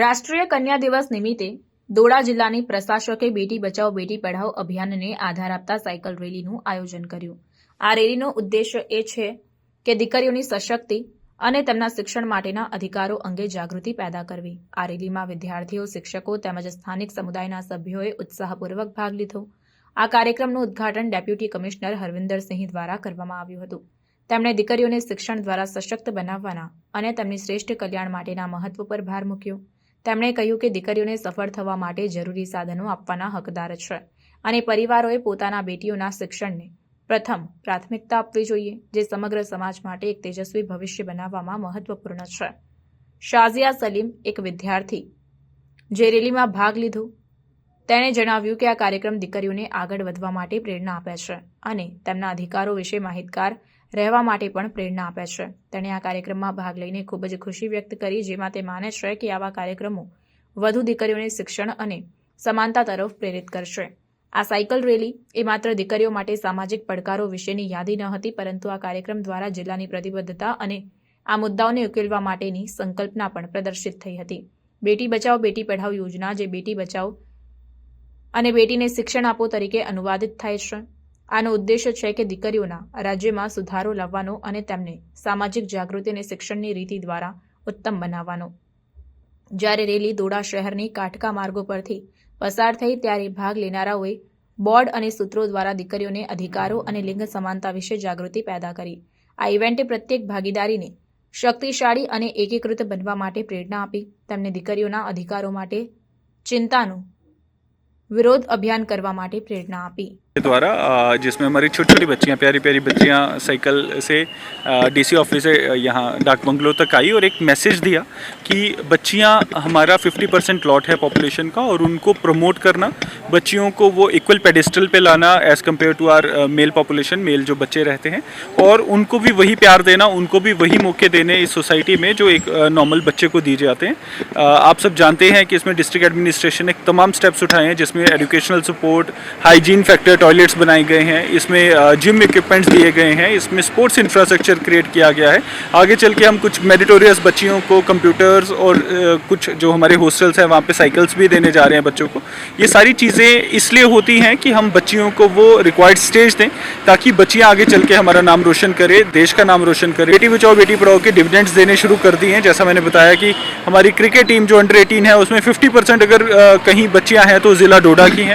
રાષ્ટ્રીય કન્યા દિવસ નિમિત્તે દોડા જિલ્લાની પ્રશાસકે બેટી બચાવો, બેટી પઢાઓ અભિયાનને આધાર આપતા સાયકલ રેલીનું આયોજન કર્યું. આ રેલીનો ઉદ્દેશ્ય એ છે કે દીકરીઓની સશક્તિ અને તેમના શિક્ષણ માટેના અધિકારો અંગે જાગૃતિ પેદા કરવી. આ રેલીમાં વિદ્યાર્થીઓ, શિક્ષકો તેમજ સ્થાનિક સમુદાયના સભ્યોએ ઉત્સાહપૂર્વક ભાગ લીધો. આ કાર્યક્રમનું ઉદ્ઘાટન ડેપ્યુટી કમિશનર હરવિંદરસિંહ દ્વારા કરવામાં આવ્યું હતું. તેમણે દીકરીઓને શિક્ષણ દ્વારા સશક્ત બનાવવાના અને તેમની શ્રેષ્ઠ કલ્યાણ માટેના મહત્વ પર ભાર મૂક્યો. તેમણે કહ્યું કે દીકરીઓને સફળ થવા માટે જરૂરી સાધનો આપવાના હકદાર છે અને પરિવારોએ પોતાના બેટીઓના શિક્ષણને પ્રથમ પ્રાથમિકતા આપવી જોઈએ, જે સમગ્ર સમાજ માટે એક તેજસ્વી ભવિષ્ય બનાવવામાં મહત્વપૂર્ણ છે. શાઝિયા સલીમ, એક વિદ્યાર્થી, જે રેલીમાં ભાગ લીધો. તેણે જણાવ્યું કે આ કાર્યક્રમ દીકરીઓને આગળ વધવા માટે પ્રેરણા આપે છે અને તેમના અધિકારો વિશે માહિતગાર રહેવા માટે પણ પ્રેરણા આપે છે. તેણે આ કાર્યક્રમમાં ભાગ લઈને ખૂબ જ ખુશી વ્યક્ત કરી, જેમાં તે માને છે કે આવા કાર્યક્રમો વધુ દીકરીઓને શિક્ષણ અને સમાનતા તરફ પ્રેરિત કરશે. આ સાયકલ રેલી એ માત્ર દીકરીઓ માટે સામાજિક પડકારો વિશેની યાદી ન હતી, પરંતુ આ કાર્યક્રમ દ્વારા જિલ્લાની પ્રતિબદ્ધતા અને આ મુદ્દાઓને ઉકેલવા માટેની સંકલ્પના પણ પ્રદર્શિત થઈ હતી. બેટી બચાવ બેટી પઢાઓ યોજના જે બેટી બચાવ અને બેટીને શિક્ષણ આપો તરીકે અનુવાદિત થાય છે. આનો ઉદ્દેશ્ય છે કે દીકરીઓના રાજ્યમાં સુધારો લાવવાનો અને તેમને સામાજિક જાગૃતિ અને શિક્ષણની રીતિ દ્વારા ઉત્તમ બનાવવાનો. જ્યારે રેલી દોડા શહેરની કાટકા માર્ગો પરથી પસાર થઈ ત્યારે ભાગ લેનારાઓએ બોર્ડ અને સૂત્રો દ્વારા દીકરીઓને અધિકારો અને લિંગ સમાનતા વિશે જાગૃતિ પેદા કરી. આ ઇવેન્ટે પ્રત્યેક ભાગીદારીને શક્તિશાળી અને એકીકૃત બનવા માટે પ્રેરણા આપી તેમને દીકરીઓના અધિકારો માટે ચિંતાનું વિરોધ અભિયાન કરવા માટે પ્રેરણા આપી. द्वारा जिसमें हमारी छोटी छोटी बच्चियाँ प्यारी प्यारी बच्चियाँ साइकिल से डीसी ऑफ़िस से यहाँ डाक बंगलो तक आई और एक मैसेज दिया कि बच्चियाँ, हमारा 50 परसेंट लॉट है पॉपुलेशन का और उनको प्रमोट करना, बच्चियों को वो इक्वल पेडिस्टल पे लाना as compare to our male population male जो बच्चे रहते हैं, और उनको भी वही प्यार देना, उनको भी वही मौके देने इस सोसाइटी में जो एक नॉर्मल बच्चे को दिए जाते हैं। आप सब जानते हैं कि इसमें डिस्ट्रिक्ट एडमिनिस्ट्रेशन ने तमाम स्टेप्स उठाए हैं, जिसमें educational support hygiene factor toilets बनाए गए हैं, इसमें जिम इक्विपमेंट्स दिए गए हैं, इसमें स्पोर्ट्स इंफ्रास्ट्रक्चर क्रिएट किया गया है। आगे चल के हम कुछ मेरिटोरियस बच्चियों को कंप्यूटर्स और कुछ जो हमारे हॉस्टल्स हैं, वहाँ पे साइकिल्स भी देने जा रहे हैं बच्चों को। ये सारी चीज़ें इसलिए होती हैं कि हम बच्चियों को वो रिक्वायर्ड स्टेज दें, ताकि बच्चियाँ आगे चल के हमारा नाम रोशन करें, देश का नाम रोशन करें। बेटी बचाओ, बेटी पढ़ाओ के डिविडेंड्स देने शुरू कर दिए हैं। जैसा मैंने बताया कि हमारी क्रिकेट टीम जो अंडर 18 है, उसमें 50 परसेंट अगर कहीं बच्चियाँ हैं तो ज़िला डोडा की हैं।